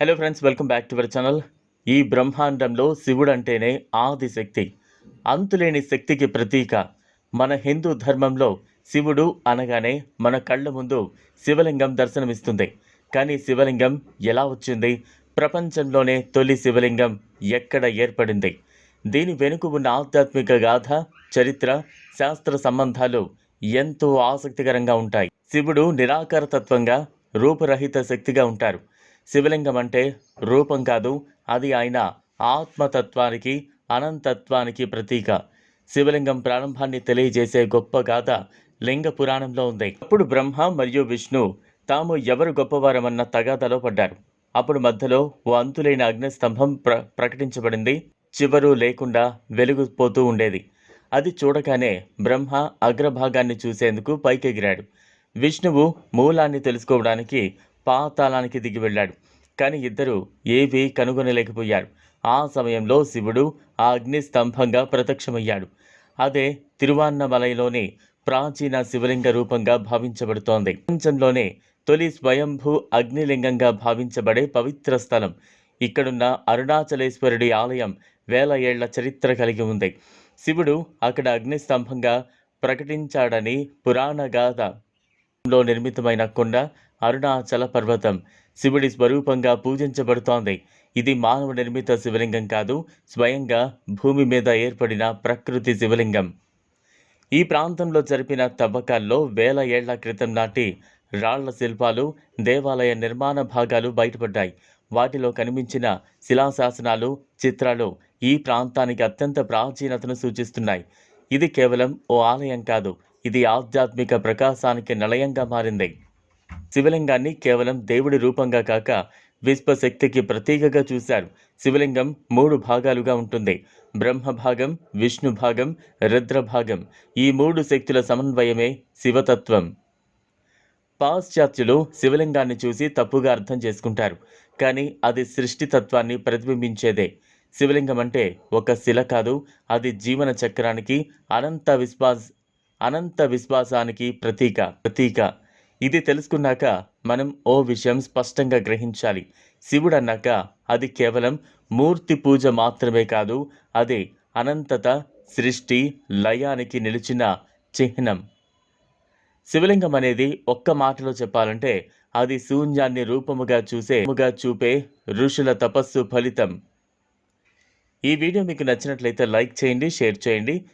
Hello friends welcome back to our channel ఈ బ్రహ్మాండంలో శివుడు అంటేనే ఆది శక్తి అంతులేని శక్తికి ప్రతీక. మన హిందూ ధర్మంలో శివుడు అనగానే మన కళ్ళ ముందు శివలింగం దర్శనమిస్తుంది. కానీ శివలింగం ఎలా వచ్చింది? ప్రపంచంలోనే తొలి శివలింగం ఎక్కడ ఏర్పడింది? దీని వెనుక ఉన్న ఆధ్యాత్మిక గాథ చరిత్ర శాస్త్ర సంబంధాలు ఎంతో ఆసక్తికరంగా ఉంటాయి. శివుడు నిరాకారతత్వంగా రూపరహిత శక్తిగా ఉంటారు. శివలింగం అంటే రూపం కాదు అది ఆయన ఆత్మతత్వానికి అనంతత్వానికి ప్రతీక. శివలింగం ప్రారంభాన్ని తెలియజేసే గొప్ప గాథ లింగ పురాణంలో ఉంది. అప్పుడు బ్రహ్మ మరియు విష్ణు తాము ఎవరు గొప్పవారమన్న తగాదలో పడ్డారు. అప్పుడు మధ్యలో ఓ అంతులైన అగ్నిస్తంభం ప్ర ప్రకటించబడింది. చివరు లేకుండా వెలుగుపోతూ ఉండేది. అది చూడగానే బ్రహ్మ అగ్రభాగాన్ని చూసేందుకు పైకెగిరాడు. విష్ణువు మూలాన్ని తెలుసుకోవడానికి పాతాళానికి దిగి వెళ్ళాడు. కానీ ఇద్దరు ఏవీ కనుగొనలేకపోయారు. ఆ సమయంలో శివుడు ఆ అగ్నిస్తంభంగా ప్రత్యక్షమయ్యాడు. అదే తిరువాన్నమలైలోని ప్రాచీన శివలింగ రూపంగా భావించబడుతోంది. ప్రపంచంలోనే తొలి స్వయంభూ అగ్నిలింగంగా భావించబడే పవిత్ర స్థలం. ఇక్కడున్న అరుణాచలేశ్వరుడి ఆలయం వేల ఏళ్ళ చరిత్ర కలిగి ఉంది. శివుడు అక్కడ అగ్నిస్తంభంగా ప్రకటించాడని పురాణ గాథ లో నిర్మితమైన కొండ అరుణాచల పర్వతం. శివుడి స్వరూపంగా పూజించబడుతోంది. ఇది మానవ నిర్మిత శివలింగం కాదు స్వయంగా భూమి మీద ఏర్పడిన ప్రకృతి శివలింగం. ఈ ప్రాంతంలో జరిపిన తవ్వకాల్లో వేల ఏళ్ళ క్రితం నాటి రాళ్ళ శిల్పాలు దేవాలయ నిర్మాణ భాగాలు బయటపడ్డాయి. వాటిలో కనిపించిన శిలాశాసనాలు చిత్రాలు ఈ ప్రాంతానికి అత్యంత ప్రాచీనతను సూచిస్తున్నాయి. ఇది కేవలం ఓ ఆలయం కాదు ఇది ఆధ్యాత్మిక ప్రకాశానికి నిలయంగా మారింది. శివలింగాన్ని కేవలం దేవుడి రూపంగా కాక విశ్వశక్తికి ప్రతీకగా చూశారు. శివలింగం మూడు భాగాలుగా ఉంటుంది. బ్రహ్మ భాగం విష్ణు భాగం రుద్ర భాగం ఈ మూడు శక్తుల సమన్వయమే శివతత్వం. పాశ్చాత్యులు శివలింగాన్ని చూసి తప్పుగా అర్థం చేసుకుంటారు కానీ అది సృష్టి తత్వాన్ని ప్రతిబింబించేదే. శివలింగం అంటే ఒక శిల కాదు అది జీవన చక్రానికి అనంత విశ్వాస్ అనంత విశ్వాసానికి ప్రతీక ప్రతీక. ఇది తెలుసుకున్నాక మనం ఓ విషయం స్పష్టంగా గ్రహించాలి. శివుడు అన్నాక అది కేవలం మూర్తి పూజ మాత్రమే కాదు అది అనంతత సృష్టి లయానికి నిలిచిన చిహ్నం. శివలింగం అనేది ఒక్క మాటలో చెప్పాలంటే అది శూన్యాన్ని రూపముగా చూసే చూపే ఋషుల తపస్సు ఫలితం. ఈ వీడియో మీకు నచ్చినట్లయితే లైక్ చేయండి షేర్ చేయండి.